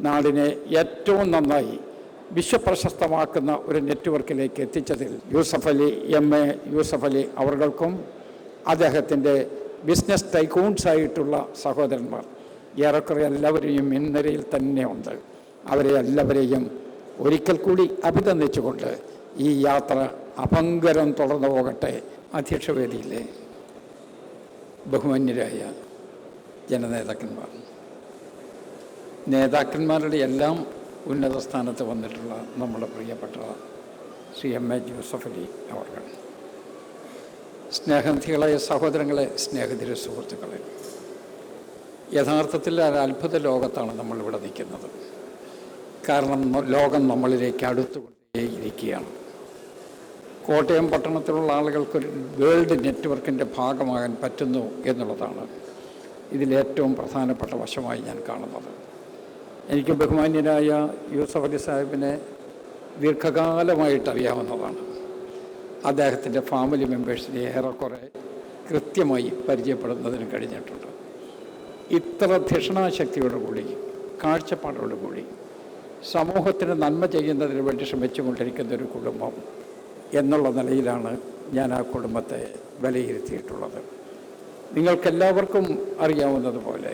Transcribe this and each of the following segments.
നാടിനെ ഏറ്റവും നന്നായി വിശ്വപ്രശസ്തമാക്കുന്ന ഒരു നെറ്റ്വർക്കിലേക്ക് എത്തിച്ചതിൽ യൂസഫ് അലി എം. എ. യൂസഫ് അലി അവർക്കും അദ്ദേഹത്തിന്റെ ബിസിനസ് ടൈക്കൂൺസ് ആയിട്ടുള്ള സഹോദരന്മാർ ഏറെക്കുറെ എല്ലാവരെയും ഇന്നരയിൽ തന്നെയുണ്ട് അവരെ എല്ലാവരെയും ഒരിക്കൽ കൂടി അഭിനന്ദിച്ചുകൊണ്ട് ഈ യാത്ര അപങ്കരം തുടർന്നു പോകട്ടെ. അധ്യക്ഷവേദിയിലെ ബഹുമാന്യരായ ജനനേതാക്കന്മാർ. നേതാക്കന്മാരുടെ എല്ലാം ഉന്നത സ്ഥാനത്ത് വന്നിട്ടുള്ള നമ്മുടെ പ്രിയപ്പെട്ട Shri M A Joseph Ali അവർ സ്നേഹനിധികളായ സഹോദരങ്ങളെ സ്നേഹതിര സുഹൃത്തുക്കളെ യഥാർത്ഥത്തിൽ ഒരു അത്ഭുത ലോകത്താണ് നമ്മളിവിടെ നിൽക്കുന്നത്. കാരണം ലോകം നമ്മളിലേക്ക് അടുത്തുകൊണ്ടേയിരിക്കുകയാണ്. കോട്ടയം പട്ടണത്തിലുള്ള ആളുകൾക്കൊരു വേൾഡ് നെറ്റ്വർക്കിന്റെ ഭാഗമാകാൻ പറ്റുന്നു എന്നുള്ളതാണ് ഇതിലേറ്റവും പ്രധാനപ്പെട്ട വശമായി ഞാൻ കാണുന്നത്. എനിക്ക് ബഹുമാന്യനായ യൂസഫ് അലി സാഹിബിനെ ദീർഘകാലമായിട്ട് അറിയാവുന്നതാണ് അദ്ദേഹത്തിന്റെ ഫാമിലി മെമ്പേഴ്സിനെ ഏറെക്കുറെ കൃത്യമായി പരിചയപ്പെടുന്നതിന് കഴിഞ്ഞിട്ടുണ്ട്. ഇത്ര ധിഷണാശക്തിയോടുകൂടി കാഴ്ചപ്പാടോടുകൂടി സമൂഹത്തിന് നന്മ ചെയ്യുന്നതിന് വേണ്ടി ശ്രമിച്ചുകൊണ്ടിരിക്കുന്ന ഒരു കുടുംബം എന്നുള്ള നിലയിലാണ് ഞാൻ ആ കുടുംബത്തെ വിലയിരുത്തിയിട്ടുള്ളത്. നിങ്ങൾക്കെല്ലാവർക്കും അറിയാവുന്നതുപോലെ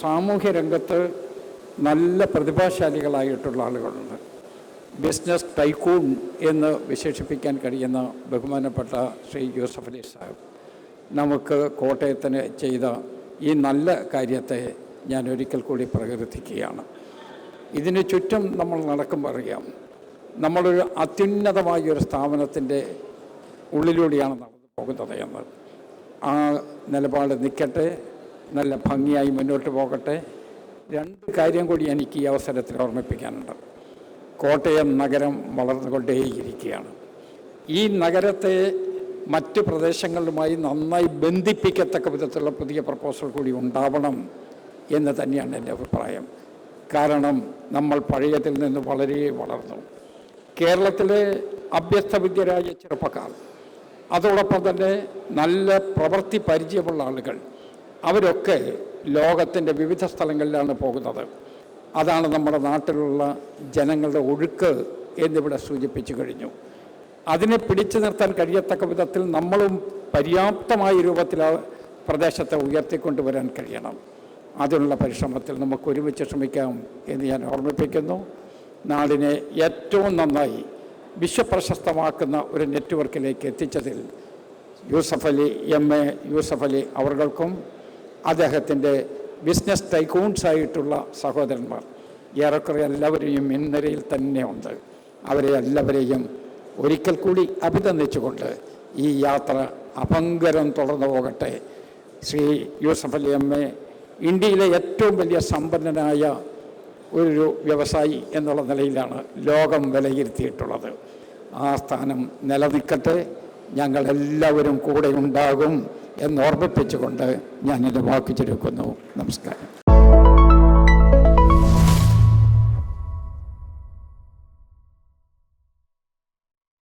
സാമൂഹ്യ രംഗത്ത് നല്ല പ്രതിഭാശാലികളായിട്ടുള്ള ആളുകളുണ്ട്. ബിസിനസ് ടൈക്കൂൺ എന്ന് വിശേഷിപ്പിക്കാൻ കഴിയുന്ന ബഹുമാനപ്പെട്ട ശ്രീ യൂസഫ് അലി സാഹിബ് നമുക്ക് കോട്ടയത്തിന് ചെയ്ത ഈ നല്ല കാര്യത്തെ ഞാൻ ഒരിക്കൽ കൂടി പ്രകീർത്തിക്കുകയാണ്. ഇതിന് ചുറ്റും നമ്മൾ നടക്കുമ്പോൾ അറിയാം. നമ്മളൊരു അത്യുന്നതമായ ഒരു സ്ഥാപനത്തിന്റെ ഉള്ളിലൂടെയാണ് നടന്നു പോകുന്നത് എന്ന്. ആ നിലപാട് നിൽക്കട്ടെ. നല്ല ഭംഗിയായി മുന്നോട്ട് പോകട്ടെ. രണ്ട് കാര്യം കൂടി എനിക്ക് ഈ അവസരത്തിൽ ഓർമ്മിപ്പിക്കാനുണ്ട്. കോട്ടയം നഗരം വളർന്നുകൊണ്ടേയിരിക്കുകയാണ്. ഈ നഗരത്തെ മറ്റ് പ്രദേശങ്ങളുമായി നന്നായി ബന്ധിപ്പിക്കത്തക്ക വിധത്തിലുള്ള പുതിയ പ്രപ്പോസൽ കൂടി ഉണ്ടാവണം എന്ന് തന്നെയാണ് എന്റെ അഭിപ്രായം. കാരണം നമ്മൾ പഴയതിൽ നിന്ന് വളരെ വളർന്നു. കേരളത്തിലെ അഭ്യസ്തവിദ്യരായ ചെറുപ്പക്കാർ അതോടൊപ്പം തന്നെ നല്ല പ്രവൃത്തി പരിചയമുള്ള ആളുകൾ അവരൊക്കെ ലോകത്തിന്റെ വിവിധ സ്ഥലങ്ങളിലാണ് പോകുന്നത്. അതാണ് നമ്മുടെ നാട്ടിലുള്ള ജനങ്ങളുടെ ഒഴുക്ക് എന്നിവിടെ സൂചിപ്പിച്ചു കഴിഞ്ഞു. അതിനെ പിടിച്ചു നിർത്താൻ കഴിയത്തക്ക വിധത്തിൽ നമ്മളും പര്യാപ്തമായ രൂപത്തിൽ ആ പ്രദേശത്തെ ഉയർത്തിക്കൊണ്ടുവരാൻ കഴിയണം. അതിനുള്ള പരിശ്രമത്തിൽ നമുക്ക് ഒരുമിച്ച് ശ്രമിക്കാം എന്ന് ഞാൻ ഓർമ്മിപ്പിക്കുന്നു. നാടിനെ ഏറ്റവും നന്നായി വിശ്വപ്രശസ്തമാക്കുന്ന ഒരു നെറ്റ്വർക്കിലേക്ക് എത്തിച്ചതിൽ യൂസഫ് അലി എം. എ. യൂസഫ് അലി അവർക്കും അദ്ദേഹത്തിന്റെ ബിസിനസ് ടൈക്കൂൺസ് ആയിട്ടുള്ള സഹോദരന്മാർ. ഏറെക്കുറെ എല്ലാവരെയും ഇന്നരയിൽ തന്നെ ഉണ്ട്. അവരെ എല്ലാവരെയും ഒരിക്കൽ കൂടി അഭിനന്ദിച്ചുകൊണ്ട് ഈ യാത്ര അപങ്കരം തുടർന്നു പോകട്ടെ. ശ്രീ യൂസഫ് അലി ഇന്ത്യയിലെ ഏറ്റവും വലിയ സമ്പന്നനായ ഒരു വ്യവസായി എന്നുള്ള നിലയിലാണ് ലോകം വിലയിരുത്തിയിട്ടുള്ളത്. ആ സ്ഥാനം നിലനിൽക്കട്ടെ. ഞങ്ങളെല്ലാവരും കൂടെ ഉണ്ടാകും. എന്നോർമ്മിപ്പിച്ചുകൊണ്ട് ഞാൻ എന്റെ വാക്ക് ചുരുക്കുന്നു. നമസ്കാരം.